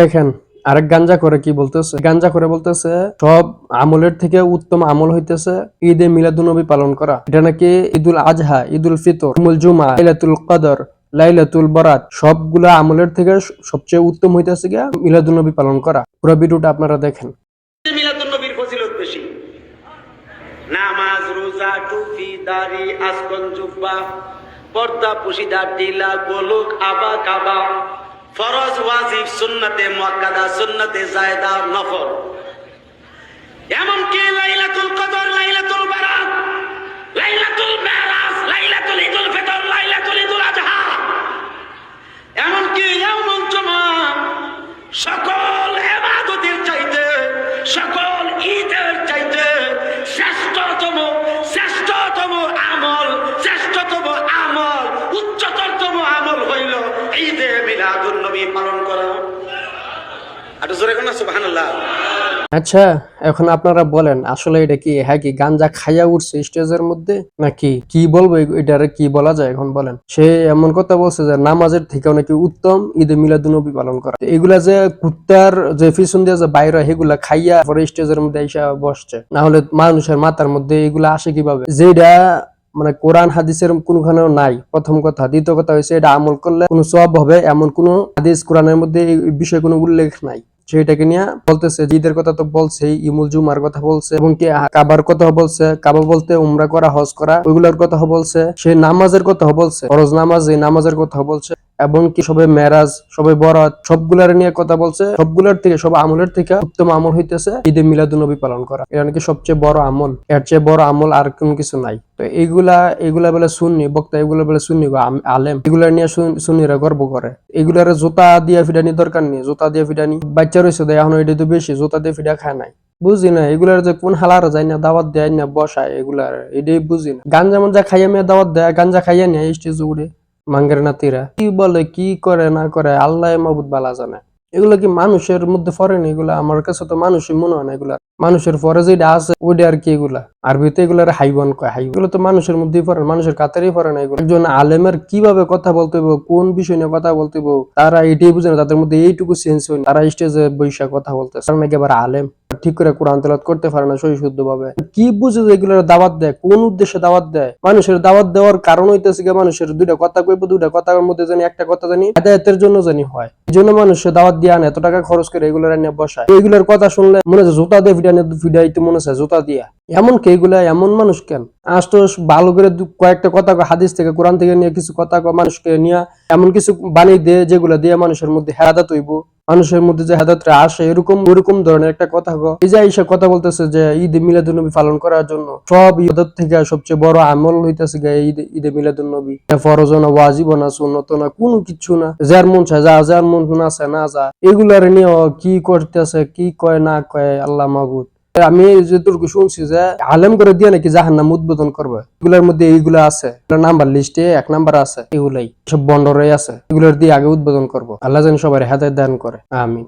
দেখেন, আরেক গাঞ্জা করে কি বলতেছে? গাঞ্জা করে বলতেছে, সব আমলের থেকে উত্তম আমল হইতেছে ঈদে মিলাদুনবী পালন করা। এটা নাকি ঈদুল আজহা, ঈদুল ফিতর জুমা, লাইলাতুল কদর, লাইলাতুল বরাত, সবগুলা আমলের থেকে সবচেয়ে উত্তম হইতেছে গিয়া মিলাদুনবী পালন করা। পুরো ভিডিওটা আপনারা দেখেন। মিলাদুন নবীর ফজিলত বেশি। নামাজ, রোজা, টুপি, দাড়ি আসকন জুব্বা, পর্দা পুশিদা টিলা গোলক, আবা, কাবা ফরজ ওয়াজিব সুন্নতে মুআক্কাদা সুন্নতে জায়দা নফল। সুবহানাল্লাহ। আচ্ছা এখন আপনারা বলেন, আসলে এটা কি হ্যাঁ কি, গাঞ্জা খাইয়া উঠছে স্টেজের মধ্যে? নাকি কি বলব এ- এটারে কি বলা যায় এখন বলেন? সে এমন কথা বলছে যে নামাজের থেকে নাকি উত্তম, ঈদে মিলাদুনবী পালন করা। এগুলা যে কুত্তার যে পিছন দিয়ে যে বাইরে সেগুলা খাইয়া পরে স্টেজের মধ্যে এসে বসছে না হলে মানুষের মাথার মধ্যে এগুলা আসে কীভাবে? যেটা মানে কোরআন, হাদিসের কোনখানেও নাই। প্রথম কথা। দ্বিতীয় কথা হয়েছে এটা আমল করলে কোনো সব হবে, এমন কোনো হাদিস, কোরআনের মধ্যে এই বিষয়ে কোনো উল্লেখ নাই। সেটাকে নিয়ে বলতেছে জিদের ঈদের কথা তো বলছে ইমুল জুমার কথা বলছে, এবং কি কাবার কথা বলছে, কাবা বলতে উমরা করা, হজ করা, ওইগুলোর কথা বলছে, সে নামাজের কথা বলছে, ফরজ নামাজ, এই নামাজের কথা বলছে। এবং কি সবে মেরাজ, সবে বরাত, সবগুলার নিয়ে কথা বলছে। সবগুলার থেকে, সব আমলের থেকে উত্তম আমল হইতেছে ঈদে মিলাদুনবী পালন করা। এটা নাকি সবচেয়ে বড় আমল? এর চেয়ে বড় আমল আর কোনো কিছু নাই। তো এইগুলা এগুলা বলে শুননি বক্তা এগুলা বলে শুননি আলেম। এগুলা নিয়ে শুন- সুন্নিরা গর্ব করে। এগুলার জোতা দিয়ে ফিডানি দরকার নেই, জোতা দিয়ে ফিডানি। বাচ্চা রয়েছে দেয় এখন এটা তো বেশি, জোতা দিয়ে ফিডা খায় নাই। বুঝি না, এগুলার যে কোন হালার যায় না, দাওয়াত দেয় না, বসায় এগুলার, এটাই বুঝি না। গাঞ্জা মঞ্জা খাইয়া মেয়ে দাওয়াত দেয়, গাঞ্জা খাইয়া নিয়ে, স্টেজ উড়ে। মাঙ্গের নাতিরা। কি বলে, কি করে, না করে, আল্লাহ মবুদ বালা জানে। এগুলো কি মানুষের মধ্যে ফরেন এগুলা আমার কাছে তো মানুষই মনে হয় না এগুলা। মানুষের ফরে যেটা আছে, ওইটা আর কি এগুলা? আরবিতে এগুলার হাইবন কয়? হাই এগুলো তো মানুষের মধ্যেই পড়ে মানুষের কাতারেই পড়ে না এগুলো। একজন আলেমের কীভাবে কথা বলতে হবে কোন বিষয় নিয়ে কথা বলতে হবে তারা এটাই বুঝে না, তাদের মধ্যে এইটুকু সেন্স হয় তারা স্টেজে বৈশা কথা বলতেছে। তারা নাকি আবার আলেম, ঠিক করে কোরআন তেলাওয়াত করতে পারে না সহি শুদ্ধ ভাবে কি বুঝে যে এগুলোর দাওয়াত দেয়? কোন উদ্দেশ্যে দাওয়াত দেয়? মানুষের দাওয়াত দেওয়ার কারণ হইতেছে কি মানুষের দুইটা কথা কইবো, দুইটা কথার মধ্যে জানি একটা কথা জানি হেদায়তের জন্য জানি হয়। এই জন্য মানুষের দাওয়াত দিয়ে আনে, এত টাকা খরচ করে এগুলোর নিয়ে বসায়। এগুলোর কথা শুনলে মনে হচ্ছে জুতা দিয়ে ফিডানে ফিডাইতে মনে হচ্ছে জুতা দিয়া। এমন কে এগুলা? এমন মানুষ কেন? আজ তো ভালো করে কয়েকটা কথা হাদিস থেকে, কোরআন থেকে নিয়ে কিছু কথা মানুষকে নিয়ে। এমন কিছু বানিয়ে দে, যেগুলা দিয়ে মানুষের মধ্যে হেদাত হইব। মানুষের মধ্যে যে হেদাতটা আসে, এরকম ওরকম ধরনের একটা কথা এই যে আইসা কথা বলতেছে যে ঈদ মিলাদুন্নবী পালন করার জন্য সব ঈদের থেকে সবচেয়ে বড় আমল হইতেছে গা ঈদ ঈদে মিলাদুন্নবী ফরজ না, ওয়াজিব না, সুন্নত না, কোনো কিছু না। যার মন চায় যা, যার মন না চায় না যা। এগুলার নিয়ে কি করতেছে, কি কয় না কয় আল্লাহ মাহবুদ আমি যেটুকু শুনছি যে আলেম করে দিয়ে নাকি জাহান্নাম উদ্বোধন করবে। এগুলোর মধ্যে এইগুলো আছে। নাম্বার লিস্টে এক নাম্বার আছে। এগুলাই সব বন্ডরে আছে। এগুলোর দিয়ে আগে উদ্বোধন করব। আল্লাহ যেন সবাই হেদায়ত দান করে। আমিন।